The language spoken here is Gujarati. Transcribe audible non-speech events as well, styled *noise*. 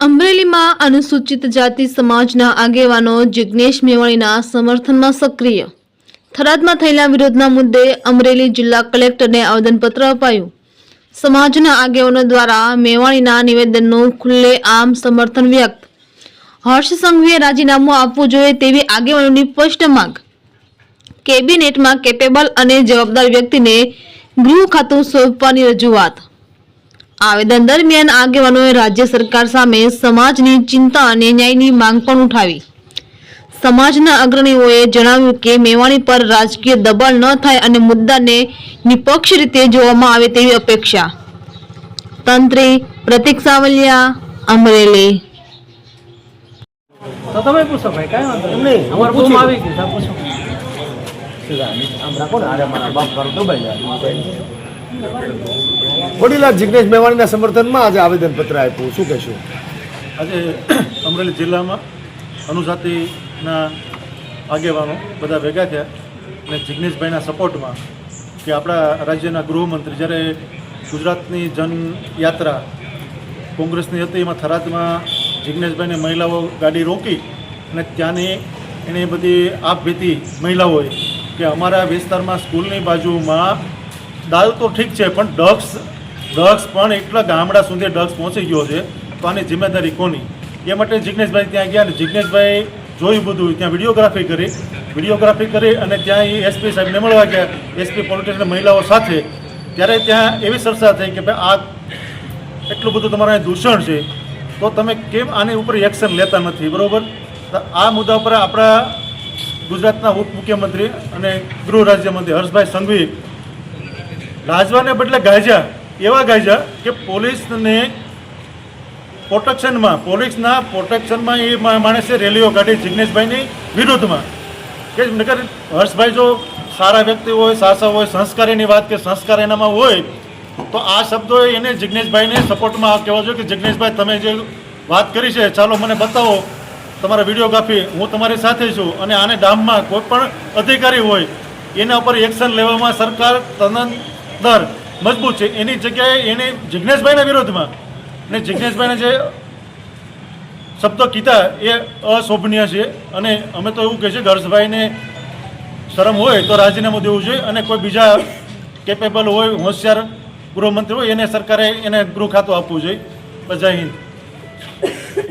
અમરેલીમાં અનુસૂચિત જાતિ સમાજના આગેવાનો જિજ્ઞેશ મેવાણીના સમર્થનમાં સક્રિય. થરાદમાં થયેલા વિરોધના મુદ્દે અમરેલી જિલ્લા કલેક્ટરને આવેદનપત્ર અપાયું. સમાજના આગેવાનો દ્વારા મેવાણીના નિવેદનનું ખુલ્લે આમ સમર્થન વ્યક્ત. હર્ષ સંઘવીએ રાજીનામું આપવું જોઈએ તેવી આગેવાનોની સ્પષ્ટ માંગ. કેબિનેટમાં કેપેબલ અને જવાબદાર વ્યક્તિને ગૃહ ખાતું સોંપવાની રજૂઆત. આવેદન દરમિયાન આગેવાનોએ રાજ્ય સરકાર સામે સમાજની ચિંતા અને ન્યાયની માંગ પણ ઉઠાવી. સમાજના અગ્રણીઓએ જણાવ્યું કે મેવાણી પર રાજકીય દબાણ ન થાય અને મુદ્દાને નિપક્ષ રીતે જોવામાં આવે તેવી અપેક્ષા. તંત્રી પ્રતિક સાવલિયા અમરેલી. તો તમે પૂછો ભાઈ કાંઈ નહીં, અમારે પૂછી. આવી ગઈ પૂછો. આમ રાખો ને અરે મારા બાપ દબાઈ જાય. વડીલા જિગ્નેશ મેવાણીના સમર્થનમાં આજે આવેદનપત્ર આપ્યું. શું કહેશું? આજે *clears throat* અમરેલી જિલ્લામાં અનુજાતિના આગેવાનો બધા ભેગા થયા અને જિગ્નેશભાઈના સપોર્ટમાં કે આપણા રાજ્યના ગૃહમંત્રી જ્યારે ગુજરાતની જનયાત્રા કોંગ્રેસની હતી, એમાં થરાદમાં જિગ્નેશભાઈને મહિલાઓ ગાડી રોકી અને ત્યાંની એની બધી આપભીતી મહિલાઓએ કે અમારા વિસ્તારમાં સ્કૂલની બાજુમાં દારૂ તો ઠીક છે, પણ ડ્રગ્સ ડ્રગ્સ પણ એટલા ગામડા સુધી ડ્રગ્સ પહોંચી ગયો છે, તો આની જિમ્મેદારી કોની? એ માટે જિજ્ઞેશભાઈ ત્યાં ગયા અને જિજ્ઞેશભાઈ જોયું બધું. ત્યાં વિડીયોગ્રાફી કરી. વિડીયોગ્રાફી કરી અને ત્યાં એ એસપી સાહેબને મળવા ગયા. એસપી પોલિટિક્સ મહિલાઓ સાથે. ત્યારે ત્યાં એવી ચર્ચા થઈ કે ભાઈ આ એટલું બધું તમારા દૂષણ છે. તો તમે કેમ આની ઉપર એક્શન લેતા નથી? બરાબર? આ મુદ્દા પર આપણા ગુજરાતના ઉપમુખ્યમંત્રી અને ગૃહ રાજ્યમંત્રી હર્ષભાઈ સંઘવી ગાજવાને બદલે ગાજા, એવા ગાજા કે પોલીસને પ્રોટેક્શનમાં, પોલીસના પ્રોટેક્શનમાં એ માણસે રેલીઓ કાઢી જિગ્નેશભાઈની વિરુદ્ધમાં. કે નકર હર્ષભાઈ જો સારા વ્યક્તિ હોય, સાસા હોય, સંસ્કારીની વાત કે સંસ્કાર એનામાં હોય, તો આ શબ્દો એને જિગ્નેશભાઈને સપોર્ટમાં કહેવા જોઈએ કે જિગ્નેશભાઈ, તમે જે વાત કરી છે, ચાલો મને બતાવો, તમારા વિડીયોગ્રાફી હું તમારી સાથે છું અને આને ડામમાં કોઈ પણ અધિકારી હોય, એના ઉપર એક્શન લેવામાં સરકાર તનંદર મજબૂત છે. એની જગ્યાએ એને જિગ્નેશભાઈના વિરોધમાં ને જિગ્નેશભાઈને જે શબ્દો કીધા એ અશોભનીય છે. અને અમે તો એવું કહે છે હર્ષભાઈને શરમ હોય તો રાજીનામું દેવું જોઈએ અને કોઈ બીજા કેપેબલ હોય, હોશિયાર ગૃહમંત્રી હોય, એને સરકારે એને ગૃહ ખાતું આપવું જોઈએ. જય હિન્દ.